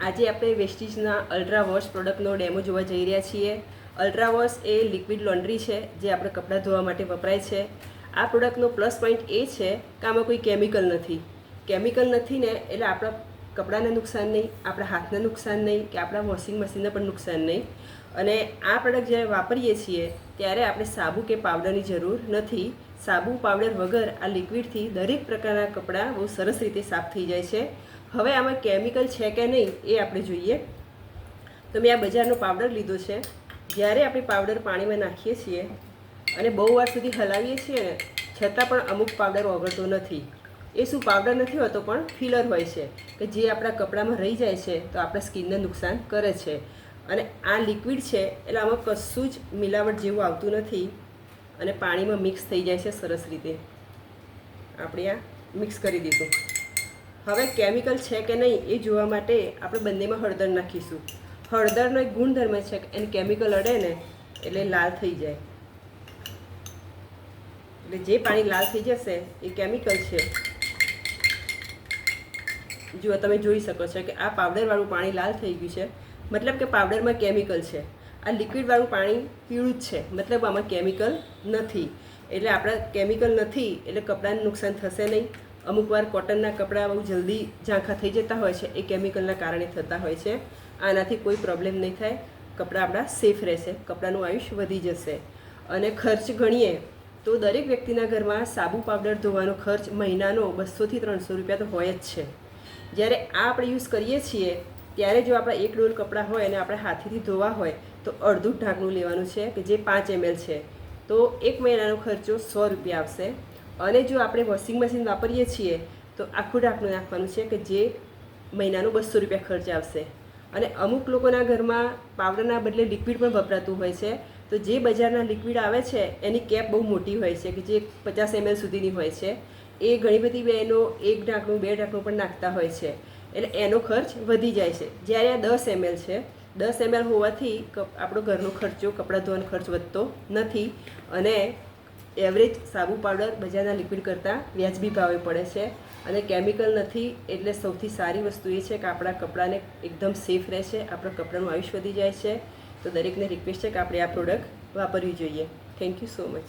આજે આપણે વેસ્ટીજના અલ્ટ્રા વોશ પ્રોડક્ટનો ડેમો જોવા જઈ રહ્યા છીએ. અલ્ટ્રા વોશ એ લિક્વિડ લોન્ડ્રી છે, જે આપણે કપડાં ધોવા માટે વપરાય છે. આ પ્રોડક્ટનો પ્લસ પોઈન્ટ એ છે કે આમાં કોઈ કેમિકલ નથી. કેમિકલ નથી ને એટલે આપણા કપડાને નુકસાન નહીં, આપણા હાથને નુકસાન નહીં કે આપણા વોશિંગ મશીનને પણ નુકસાન નહીં. અને આ પ્રોડક્ટ જ્યારે વાપરીએ છીએ, ત્યારે આપણે સાબુ કે પાવડરની જરૂર નથી. સાબુ, પાવડર વગર આ લિક્વિડથી દરેક પ્રકારના કપડાં બહુ સરસ રીતે સાફ થઈ જાય છે. હવે આમાં કેમિકલ છે કે નહીં એ આપણે જોઈએ. તો મેં આ બજારનો પાવડર લીધો છે. જ્યારે આપણે પાવડર પાણીમાં નાખીએ છીએ અને બહુ વાર સુધી હલાવીએ છીએ ને છતાં પણ અમુક પાવડર ઓગળતો નથી. એ શું પાવડર નથી હોતો પણ ફિલર હોય છે, કે જે આપણા કપડામાં રહી જાય છે, તો આપણા સ્કિનને નુકસાન કરે છે. અને આ લિક્વિડ છે, એટલે આમાં કશું જ મિલાવટ જેવું આવતું નથી અને પાણીમાં મિક્સ થઈ જાય છે સરસ રીતે. આપણે આ મિક્સ કરી દીધું. હવે કેમિકલ છે કે નહીં એ જોવા માટે આપણે બંનેમાં હળદર નાખીશું. હળદરનો એક ગુણધર્મ છે કે એને કેમિકલ અડે ને એટલે લાલ થઈ જાય. એટલે જે પાણી લાલ થઈ જશે એ કેમિકલ છે. જુઓ તમે જોઈ શકો છો કે આ પાવડરવાળું પાણી લાલ થઈ ગયું છે. મતલબ કે પાવડરમાં કેમિકલ છે. આ લિક્વિડવાળું પાણી પીળું જ છે. મતલબ આમાં કેમિકલ નથી. એટલે આપણા કેમિકલ નથી એટલે કપડાને નુકસાન થશે નહીં. અમુક વાર કોટનના કપડાં બહુ જલ્દી ઝાંખા થઈ જતા હોય છે, એ કેમિકલના કારણે થતા હોય છે. આનાથી કોઈ પ્રોબ્લેમ નહીં થાય. કપડાં આપણા સેફ રહેશે, કપડાનું આયુષ્ય વધી જશે. અને ખર્ચ ગણીએ તો દરેક વ્યક્તિના ઘરમાં સાબુ પાવડર ધોવાનો ખર્ચ મહિનાનો બસોથી ત્રણસો રૂપિયા તો હોય જ છે. જ્યારે આ આપણે યુઝ કરીએ છીએ, ત્યારે જો આપણા એક ડોલ કપડાં હોય અને આપણે હાથેથી ધોવા હોય, તો અડધું ઢાંકણું લેવાનું છે, કે જે પાંચ એમએલ છે. તો એક મહિનાનો ખર્ચો સો રૂપિયા આવશે. અને જો આપણે વોશિંગ મશીન વાપરીએ છીએ, તો આખું ઢાંકણું નાખવાનું છે કે જે મહિનાનું બસો રૂપિયા ખર્ચ આવશે. અને અમુક લોકોના ઘરમાં પાવડરના બદલે લિક્વિડ પણ વપરાતું હોય છે. તો જે બજારના લિક્વિડ આવે છે, એની કેપ બહુ મોટી હોય છે કે જે પચાસ એમએલ સુધીની હોય છે. એ ઘણી બધી બહેનો એક ઢાંકણું, બે ઢાંકણું પણ નાખતા હોય છે. એટલે એનો ખર્ચ વધી જાય છે. જ્યારે આ દસ એમએલ છે, દસ એમએલ હોવાથી આપણો ઘરનો ખર્ચો, કપડાં ધોવાનો ખર્ચ વધતો નથી. અને એવરેજ સાબુ પાવડર બજારના લિક્વિડ કરતાં વ્યાજબી ભાવે પડે છે. અને કેમિકલ નથી એટલે સૌથી સારી વસ્તુ એ છે કે આપણા કપડાને એકદમ સેફ રહે છે, આપણા કપડાનું આયુષ્ય વધી જાય છે. તો દરેકને રિક્વેસ્ટ છે કે આપણે આ પ્રોડક્ટ વાપરવી જોઈએ. Thank you so much